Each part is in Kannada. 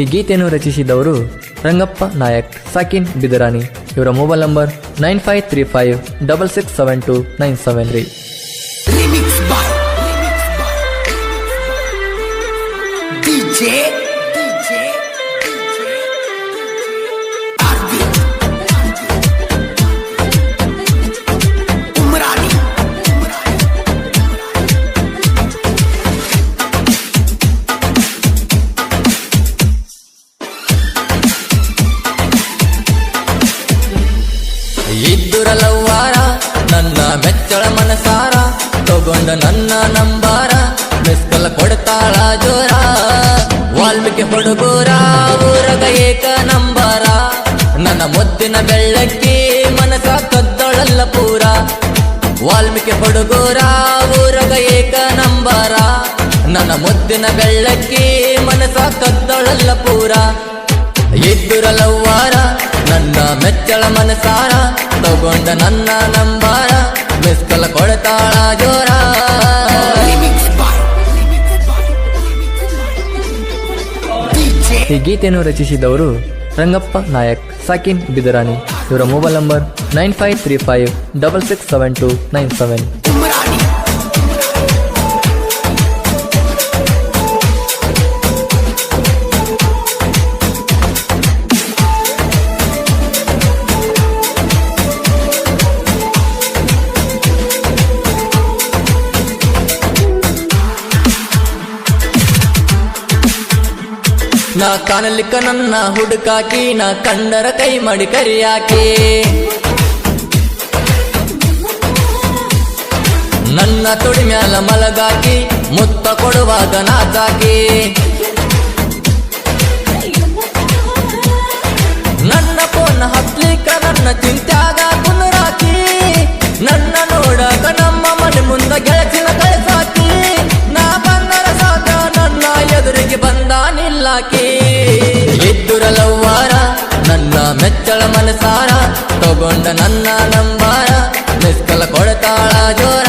ಈ ಗೀತೆಯನ್ನು ರಚಿಸಿದವರು ರಂಗಪ್ಪ ನಾಯಕ್, ಸಾಕಿನ್ ಬಿದರಾನಿ ಇವರ mobile number nine five three five double six seven two nine seven three. DJ ಮೆಚ್ಚಳ ಮನಸಾರ, ತಗೊಂಡ ನನ್ನ ನಂಬಾರ, ಮಿಸ್ಕಲ್ ಕೊಡ್ತಾಳ ಜೋರ. ವಾಲ್ಮೀಕಿ ಹುಡುಗೂರ, ಊರಗ ಏಕ ನಂಬಾರ. ನನ್ನ ಮುದ್ದಿನ ಬೆಳ್ಳಕ್ಕಿ ಮನಸ ಕದ್ದೊಳಲ್ಲ ಪೂರ. ವಾಲ್ಮೀಕಿ ಹುಡುಗೂರ, ಊರಗ ಏಕ ನಂಬಾರ. ನನ್ನ ಮುದ್ದಿನ ಬೆಳ್ಳಕ್ಕಿ ಮನಸ ಕದ್ದೊಳಲ್ಲ ಪೂರ. ಇದ್ದುರಲವ್ವಾರ ನನ್ನ ಮೆಚ್ಚಳ ಮನಸಾರ, ತಗೊಂಡ ನನ್ನ ನಂಬಾರ. ಮಿಸ್ಕಲ್ ಕೊಡ್ತಾಳ ಜೋರ. ಈ ಗೀತೆಯನ್ನು ರಚಿಸಿದವರು ರಂಗಪ್ಪ ನಾಯಕ್, ಸಾಕಿನ್ ಬಿದರಾನಿ ಇವರ mobile number nine five three five double six seven two nine seven. ನಾ ಕಾಣಲಿಕ್ಕ ನನ್ನ ಹುಡುಕಾಕಿ, ನಾ ಕಂಡರ ಕೈ ಮಾಡಿ ಕರಿಯಾಕಿ. ನನ್ನ ತುಡಿ ಮ್ಯಾಲ ಮಲಗಾಕಿ, ಮುತ್ತ ಕೊಡುವಾಗ ನಾಚಾಕಿ ನನ್ನ ಫೋನ್ ಹತ್ಲಿಕ್ಕ ನನ್ನ ಚಿಂತ್ಯಾಗ ನಿಲ್ಲಾಕಿ ಇದ್ದುರಲವ್ವಾರ ನನ್ನ ಮೆಚ್ಚಳ ಮನಸಾರ, ತಗೊಂಡ ನನ್ನ ನಂಬಾರ ಮಿಸ್ಕಲ ಕೊಡತಾಳ ಜೋರ.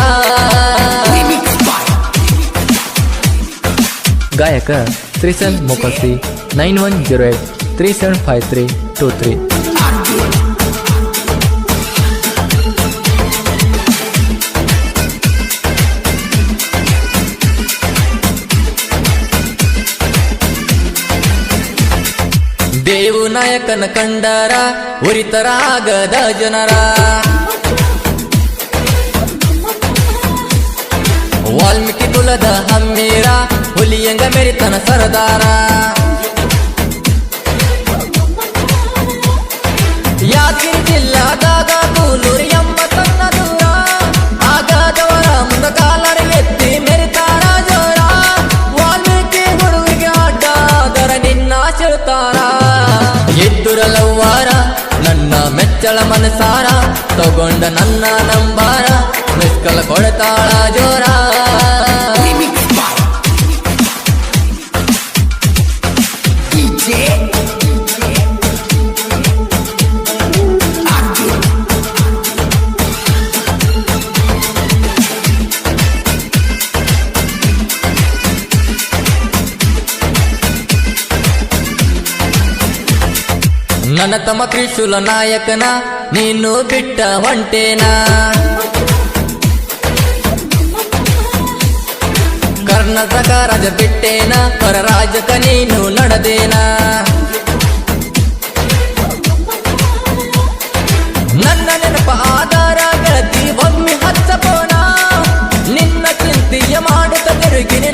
ಗಾಯಕ ಶ್ರೀಸನ್ ಮೊಕಸಿ nine one zero eight three seven five three two three. ನಾಯಕನ ಕಂಡಾರ ಉರಿತರಾಗದ ಜನರ. ವಾಲ್ಮೀಕಿ ಕುಲದ ಹಮ್ಮೀರ ಹುಲಿಯಂಗ ಮೆರಿತನ ಸರದಾರ. ಯಾದಗಿರಿ ಎದ್ದುರಲವ್ವಾರ ನನ್ನ ಮೆಚ್ಚಳ ಮನಸಾರ ತಗೊಂಡ ನನ್ನ ನಂಬಾರ ಮಿಸ್ಕಲ್ ಕೊಡ್ತಾಳ ಜೋರ. ನನ್ನ ತಮ್ಮ ತ್ರಿಶೂಲ ನಾಯಕನ, ನೀನು ಬಿಟ್ಟ ಹೊಂಟೇನ ಕರ್ನಾಟಕ ರಾಜ ಬಿಟ್ಟೇನ, ಪರ ರಾಜಕ ನೀನು ನಡೆದೇನ. ನನ್ನ ನೆನಪ ಆಧಾರ ಗೆಳತಿ, ಒಮ್ಮೆ ನಿನ್ನ ಚಿಂತೆಯ ಮಾಡುತ್ತ ತಿರುಗಿನಿ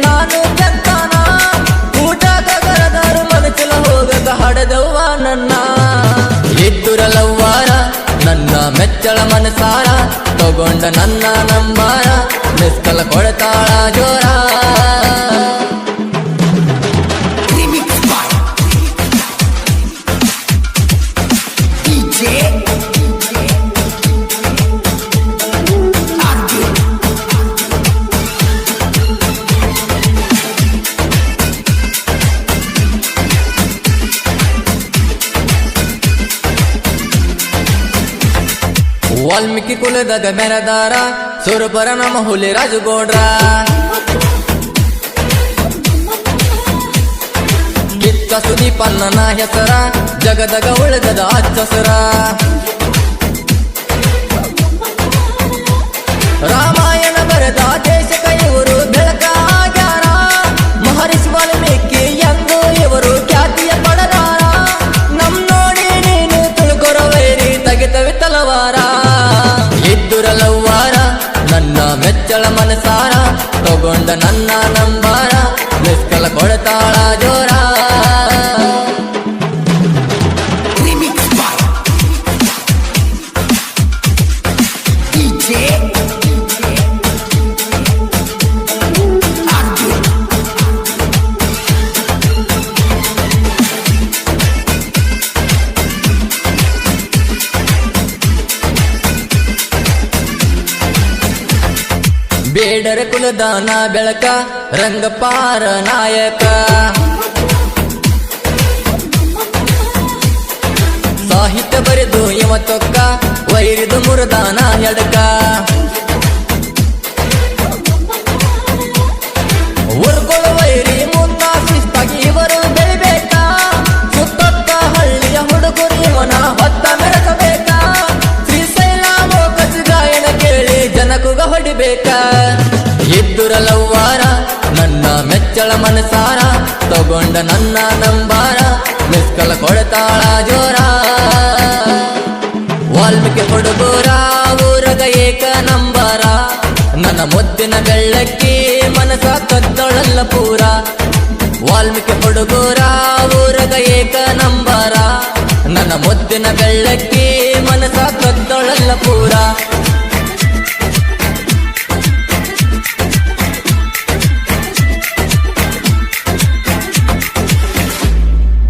ಮೆಚ್ಚಳ ಮನಸಾರ ತಗೊಂಡ ನನ್ನ ನಂಬಾರ ನಿಸ್ಕಲ ಕೊಡ್ತಾಳ ಜೋರ ವಾಲ್ಮೀಕಿ ಕುಲದ ಮೆರದಾರ ಸುರಪರ ನಮ್ಮ ಹುಲಿ ರಾಜಗೌಡ್ರ. ಕಿತ್ತ ಸುದೀಪನ್ನ ಹೆಸರ, ಜಗದಗ ಉಳಿದದ ಅಚ್ಚಸರ ರಾಮಾಯಣ ಬರೆದ ದೇಶಕ ಕುಲದಾನ ಬೆಳಕ, ರಂಗಪಾರ ನಾಯಕ. ಸಾಹಿತ್ಯ ಬರೆದು ಇವ ತೊಕ್ಕ, ವೈರಿದು ಮುರದಾನ ಎಡಕ ಬೆಳಿಬೇಕ? ಹಳ್ಳಿಯ ಇವನ ಹೊತ್ತ ಹೊಡಿಬೇಕ? ಮನಸಾರ, ತಗೊಂಡ ನನ್ನ ನಂಬಾರ ಮಿಸ್ಕಲ ಕೊಡತಾಳ ಜೋರ. ವಾಲ್ಮೀಕಿ ಕೊಡುಗೋರ ಊರಗ ಏಕ ನಂಬಾರ. ನನ್ನ ಮುದ್ದಿನ ಬೆಳ್ಳಕ್ಕಿ ಮನಸ ಕದ್ದೊಳಲ್ಲ ಪೂರ. ವಾಲ್ಮೀಕಿ ಕೊಡುಗೋರ ಊರಗ ಏಕ ನಂಬಾರ. ನನ್ನ ಮುದ್ದಿನ ಬೆಳ್ಳಕ್ಕಿ ಮನಸ ಕದ್ದೊಳಲ್ಲ ಪೂರ.